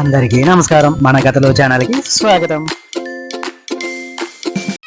అందరికీ నమస్కారం. మన కథలో ఛానల్కి స్వాగతం.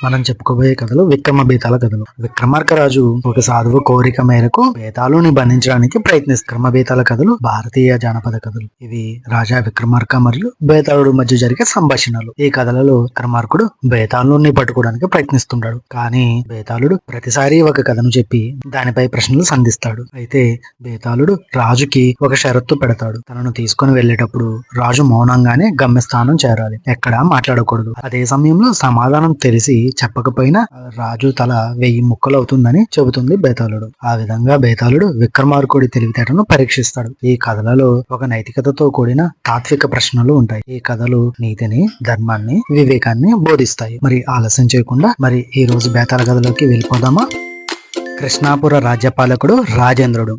మనం చెప్పుకోబోయే కథలు విక్రమ బేతాల కథలు. విక్రమార్కరాజు ఒక సాధువు కోరిక మేరకు బేతాలుని బంధించడానికి ప్రయత్నిస్తారు విక్రమ బేతాల కథలు భారతీయ జానపద కథలు. ఇవి రాజా విక్రమార్క మరియు బేతాళుడు మధ్య జరిగే సంభాషణలు. ఈ కథలలో విక్రమార్కుడు బేతాళుని పట్టుకోవడానికి ప్రయత్నిస్తుంటాడు. కానీ బేతాళుడు ప్రతిసారి ఒక కథను చెప్పి దానిపై ప్రశ్నలు సంధిస్తాడు. అయితే బేతాళుడు రాజుకి ఒక షరత్తు పెడతాడు. తనను తీసుకొని వెళ్ళేటప్పుడు రాజు మౌనంగానే గమ్యస్థానం చేరాలి. ఎక్కడా మాట్లాడకూడదు. అదే సమయంలో సమాధానం తెలిసి చెప్పకపోయినా రాజు తల వెయ్యి ముక్కలు అవుతుందని చెబుతుంది బేతాళుడు. ఆ విధంగా బేతాళుడు విక్రమార్కుడి తెలివితేటను పరీక్షిస్తాడు. ఈ కథలలో ఒక నైతికతతో కూడిన తాత్విక ప్రశ్నలు ఉంటాయి. ఈ కథలు నీతిని ధర్మాన్ని వివేకాన్ని బోధిస్తాయి. మరి ఆలస్యం చేయకుండా మరి ఈ రోజు బేతాళ కథలోకి వెళ్ళిపోదామా? కృష్ణాపుర రాజ్యపాలకుడు రాజేంద్రుడు.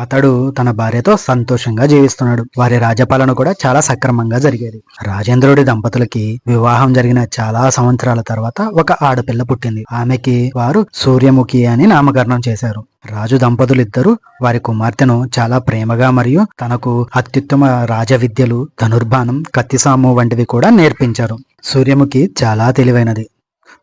అతడు తన భార్యతో సంతోషంగా జీవిస్తున్నాడు. వారి రాజపాలన కూడా చాలా సక్రమంగా జరిగేది. రాజేంద్రుడి దంపతులకి వివాహం జరిగిన చాలా సంవత్సరాల తర్వాత ఒక ఆడపిల్ల పుట్టింది. ఆమెకి వారు సూర్యముఖి అని నామకరణం చేశారు. రాజు దంపతులిద్దరూ వారి కుమార్తెను చాలా ప్రేమగా మరియు తనకు అత్యుత్తమ రాజ విద్యలు ధనుర్బాణం కత్తిసాము వంటివి కూడా నేర్పించారు. సూర్యముఖి చాలా తెలివైనది.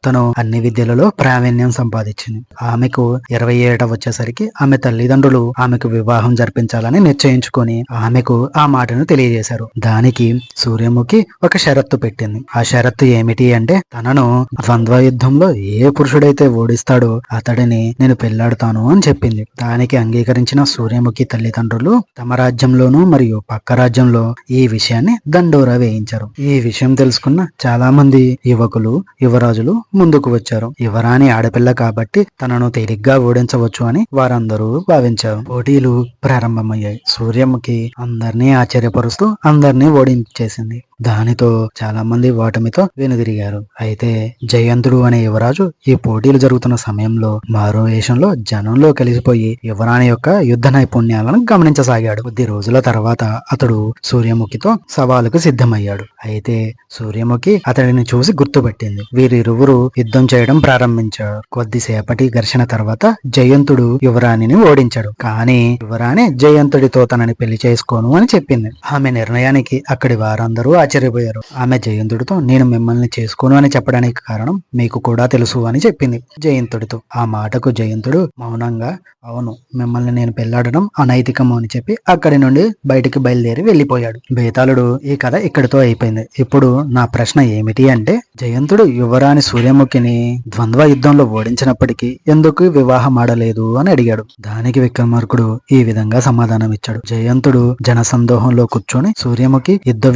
తను అన్ని విద్యలలో ప్రావీణ్యం సంపాదించింది. ఆమెకు ఇరవై ఏట వచ్చేసరికి ఆమె తల్లిదండ్రులు ఆమెకు వివాహం జరిపించాలని నిశ్చయించుకొని ఆమెకు ఆ మాటను తెలియజేశారు. దానికి సూర్యముఖి ఒక షరత్తు పెట్టింది. ఆ షరత్తు ఏమిటి అంటే తనను ద్వంద్వ యుద్ధంలో ఏ పురుషుడైతే ఓడిస్తాడో అతడిని నేను పెళ్ళాడుతాను అని చెప్పింది. దానికి అంగీకరించిన సూర్యముఖి తల్లిదండ్రులు తమ రాజ్యంలోనూ మరియు పక్క రాజ్యంలో ఈ విషయాన్ని దండోరా వేయించారు. ఈ విషయం తెలుసుకున్న చాలా మంది యువకులు యువరాజులు ముందుకు వచ్చారు. యువరాణి ఆడపిల్ల కాబట్టి తనను తేలిగ్గా ఓడించవచ్చు అని వారందరూ భావించారు. పోటీలు ప్రారంభమయ్యాయి. సూర్యముఖి అందరినీ ఆశ్చర్యపరుస్తూ అందరినీ ఓడించేసింది. దానితో చాలా మంది ఓటమితో వెనుదిరిగారు. అయితే జయంతుడు అనే యువరాజు ఈ పోటీలు జరుగుతున్న సమయంలో మారో వేషంలో జనంలో కలిసిపోయి యువరాణి యొక్క యుద్ధ నైపుణ్యాలను గమనించసాగాడు. కొద్ది రోజుల తర్వాత అతడు సూర్యముఖితో సవాలుకు సిద్ధమయ్యాడు. అయితే సూర్యముఖి అతడిని చూసి గుర్తుపెట్టింది. వీరిరువురు యుద్ధం చేయడం ప్రారంభించాడు కొద్దిసేపటి ఘర్షణ తర్వాత జయంతుడు యువరాణిని ఓడించాడు. కానీ యువరాణి జయంతుడితో తనని పెళ్ళి చేసుకోను అని చెప్పింది. ఆమె నిర్ణయానికి అక్కడి వారందరూ ఆశ్చర్యపోయారు. ఆమె జయంతుడితో నేను మిమ్మల్ని చేసుకోను అని చెప్పడానికి కారణం మీకు కూడా తెలుసు అని చెప్పింది జయంతుడితో. ఆ మాటకు జయంతుడు మౌనంగా అవును మిమ్మల్ని నేను పెళ్ళాడడం అనైతికము అని చెప్పి అక్కడి నుండి బయటికి బయలుదేరి వెళ్ళిపోయాడు బేతాళుడు ఈ కథ ఇక్కడితో అయిపోయింది. ఇప్పుడు నా ప్రశ్న ఏమిటి అంటే జయంతుడు యువరాణి సూర్యముఖిని ద్వంద్వ యుద్ధంలో ఓడించినప్పటికీ ఎందుకు వివాహం ఆడలేదు అని అడిగాడు. దానికి విక్రమార్కుడు ఈ విధంగా సమాధానం ఇచ్చాడు జయంతుడు జనసందోహంలో కూర్చొని సూర్యముఖి యుద్ధ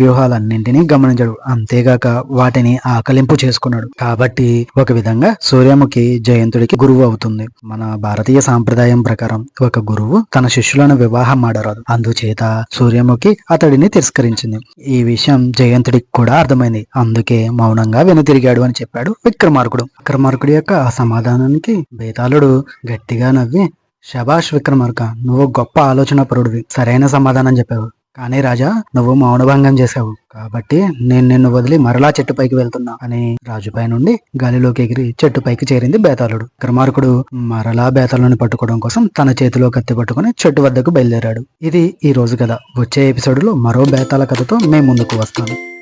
వ్యూహాలన్నింటినీ గమనించాడు. అంతేగాక వాటిని ఆకలింపు చేసుకున్నాడు. కాబట్టి ఒక విధంగా సూర్యముఖి జయంతుడికి గురువు అవుతుంది. మన భారతీయ సాంప్రదాయం ప్రకారం ఒక గురువు తన శిష్యులను వివాహం ఆడరాదు. అందుచేత సూర్యముఖి అతడిని తిరస్కరించింది. ఈ విషయం జయంతుడికి కూడా అర్థమైంది. అందుకే మౌనంగా వెనుతిరిగాడు అని చెప్పాడు విక్రమార్కుడు. విక్రమార్కుడి యొక్క సమాధానానికి బేతాళుడు గట్టిగా నవ్వి శబాష్ విక్రమార్క నువ్వు గొప్ప ఆలోచన పరుడివి సరైన సమాధానం చెప్పావు. కానీ రాజా నువ్వు మౌనభంగం చేశావు. కాబట్టి నేను నిన్ను వదిలి మరలా చెట్టుపైకి వెళ్తున్నా అని రాజుపై నుండి గాలిలోకి ఎగిరి చెట్టుపైకి చేరింది బేతాళుడు. క్రమార్కుడు మరలా బేతాళుని పట్టుకోవడం కోసం తన చేతిలో కత్తి పట్టుకుని చెట్టు వద్దకు బయలుదేరాడు. ఇది ఈ రోజు కథ. వచ్చే ఎపిసోడ్లో మరో బేతాళ కథతో మేము ముందుకు వస్తాను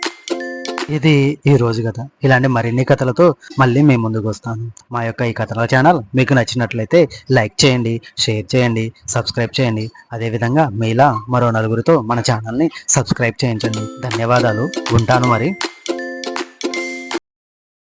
ఇది ఈ రోజు కథ. ఇలాంటి మరిన్ని కథలతో మళ్ళీ మేము ముందుకు వస్తాను. మా యొక్క ఈ కథల ఛానల్ మీకు నచ్చినట్లయితే లైక్ చేయండి షేర్ చేయండి సబ్స్క్రైబ్ చేయండి. అదేవిధంగా మీలా మరో నలుగురితో మన ఛానల్ని సబ్స్క్రైబ్ చేయించండి. ధన్యవాదాలు. ఉంటాను మరి.